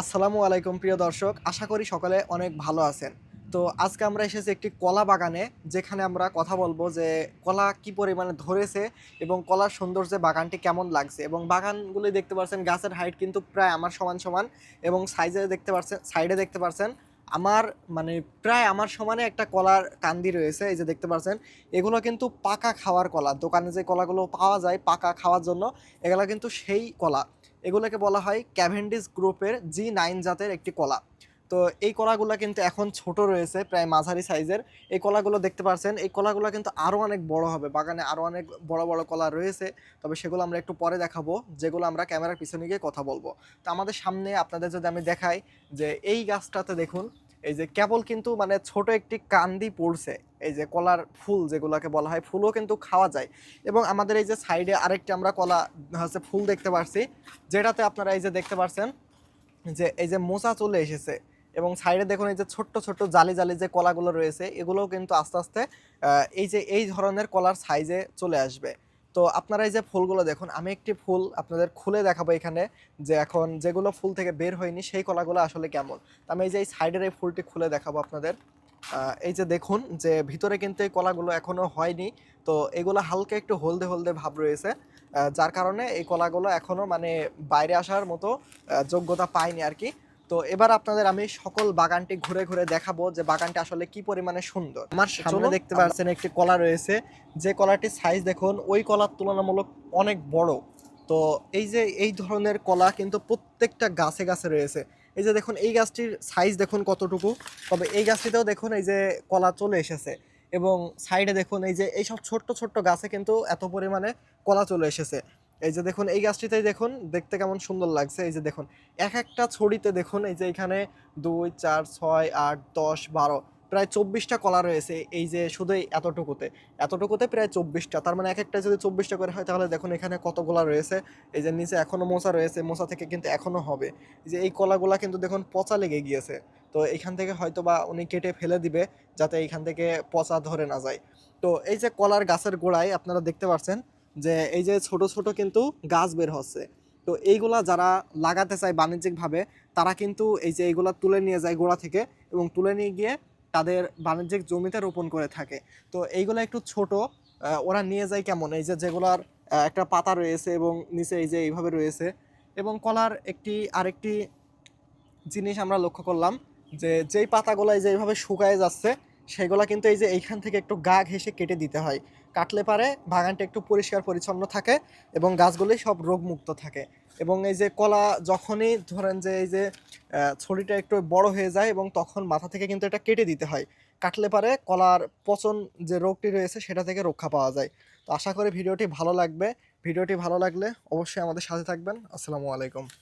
আসসালামু আলাইকুম প্রিয় দর্শক, আশা করি সকলে অনেক ভালো আছেন। তো আজকে আমরা এসেছি একটি কলা বাগানে, যেখানে আমরা কথা বলব যে কলা কি পরিমাণে ধরেছে এবং কলার সৌন্দর্যে বাগানটি কেমন লাগছে। এবং বাগানগুলি দেখতে পাচ্ছেন গাছের হাইট কিন্তু প্রায় আমার সমান সমান এবং সাইজে দেখতে পাচ্ছেন সাইডে দেখতে পাচ্ছেন আমার মানে প্রায় আমার সমানে একটা কলার কান্দি রয়েছে, এই যে দেখতে পাচ্ছেন। এগুলো কিন্তু পাকা খাওয়ার কলা। দোকানে যে কলাগুলো পাওয়া যায় পাকা খাওয়ার জন্য, এগুলো কিন্তু সেই কলা। এগুলোকে বলা হয় ক্যাভেন্ডিস গ্রুপের জি নাইন জাতের একটি কলা। তো এই কলাগুলো কিন্তু এখন ছোট রয়েছে, প্রায় মাঝারি সাইজের। এই কলাগুলো দেখতে পাচ্ছেন এই কলাগুলো কিন্তু আরও অনেক বড় হবে। বাগানে আরও অনেক বড় বড় কলা রয়েছে, তবে সেগুলো আমরা একটু পরে দেখাবো, যেগুলো আমরা ক্যামেরার পিছনে গিয়ে কথা বলব। তো আমাদের সামনে আপনাদের যদি আমি দেখাই যে এই গাছটাতে দেখুন, এই যে কেবল কিন্তু মানে ছোট একটি কান্দি পড়ছে, এই যে কলার ফুল যেগুলোকে বলা হয়, ফুলও কিন্তু খাওয়া যায়। এবং আমাদের এই যে সাইডে আরেকটি আমরা কলা হচ্ছে ফুল দেখতে পাচ্ছি যেটাতে আপনারা এই যে দেখতে পাচ্ছেন যে এই যে মোচা চলে এসেছে এবং সাইডে দেখুন এই যে ছোট্ট ছোট্ট জালি জালি যে কলাগুলো রয়েছে, এগুলোও কিন্তু আস্তে আস্তে এই যে এই ধরনের কলার সাইজে চলে আসবে। তো আপনারা এই যে ফুলগুলো দেখুন, আমি একটি ফুল আপনাদের খুলে দেখাবো এখানে যে এখন যেগুলো ফুল থেকে বের হয়নি, সেই কলাগুলো আসলে কেমন। আমি এই যে এই সাইডের এই ফুলটি খুলে দেখাবো আপনাদের। এই যে দেখুন যে ভিতরে কিন্তু এই কলাগুলো এখনও হয়নি, তো এগুলো হালকা একটু হলদে হলদে ভাব রয়েছে যার কারণে এই কলাগুলো এখনও মানে বাইরে আসার মতো যোগ্যতা পায়নি আর কি। তো এবার আপনাদের আমি সকল বাগানটি ঘুরে ঘুরে দেখাবো যে বাগানটি আসলে কি পরিমাণে সুন্দর। আমার সামনে দেখতে পাচ্ছেন একটি কলা রয়েছে। যে কলাটির সাইজ দেখুন ওই কলার তুলনামূলক অনেক বড়। তো এই যে এই ধরনের কলা কিন্তু প্রত্যেকটা গাছে গাছে রয়েছে। এই যে দেখুন এই গাছটির সাইজ দেখুন কতটুকু। তবে এই গাছটিতেও দেখুন এই যে কলা চলে এসেছে। এবং সাইডে দেখুন এই যে এইসব ছোট্ট ছোট্ট গাছে কিন্তু এত পরিমাণে কলা চলে এসেছে। এই যে দেখুন, এই গাছটিতেই দেখুন, দেখতে কেমন সুন্দর লাগছে। এই যে দেখুন, এক একটা ছড়িতে দেখুন, এই যে এখানে দুই, চার, ছয়, আট, দশ, বারো, প্রায় চব্বিশটা কলা রয়েছে এই যে শুধু এতটুকুতে। এতটুকুতে প্রায় চব্বিশটা, তার মানে এক একটা যদি চব্বিশটা করে হয়, তাহলে দেখুন এখানে কতগুলা রয়েছে। এই যে নিচে এখনও মোচা রয়েছে মোচা থেকে কিন্তু এখনও হবে। এই যে এই কলাগুলা কিন্তু দেখুন পচা লেগে গিয়েছে। তো এখান থেকে হয়তো বা উনি কেটে ফেলে দিবে, যাতে এইখান থেকে পচা ধরে না যায়। তো এই যে কলার গাছের গোড়ায় আপনারা দেখতে পাচ্ছেন যে এই যে ছোট ছোট কিন্তু গাছ বের হচ্ছে। তো এইগুলা যারা লাগাতে চায় বাণিজ্যিকভাবে, তারা কিন্তু এই যে এইগুলা তুলে নিয়ে যায় গোড়া থেকে এবং তুলে নিয়ে গিয়ে তাদের বাণিজ্যিক জমিতে রোপণ করে থাকে। তো এইগুলো একটু ছোট ওরা নিয়ে যায় কেমন? এই যে যেগুলার একটা পাতা রয়েছে এবং নিচে এই যে এইভাবে রয়েছে। এবং কলার একটি, আরেকটি জিনিস আমরা লক্ষ্য করলাম যে যেই পাতাগুলো এই যে এইভাবে শুকায় যাচ্ছে সেগুলো কিন্তু এই যে এইখান থেকে একটু গা ঘেঁষে কেটে দিতে হয়। কাটলে পারে বাগানটা একটু পরিষ্কার পরিচ্ছন্ন থাকে এবং গাছগুলি সব রোগমুক্ত থাকে। এবং এই যে কলা যখনই ধরেন যে এই যে ছড়িটা একটু বড় হয়ে যায় এবং তখন মাথা থেকে কিন্তু এটা কেটে দিতে হয়। কাটলে পারে কলার পচন যে রোগটি রয়েছে সেটা থেকে রক্ষা পাওয়া যায়। তো আশা করি ভিডিওটি ভালো লাগবে। ভিডিওটি ভালো লাগলে অবশ্যই আমাদের সাথে থাকবেন। আসসালামু আলাইকুম।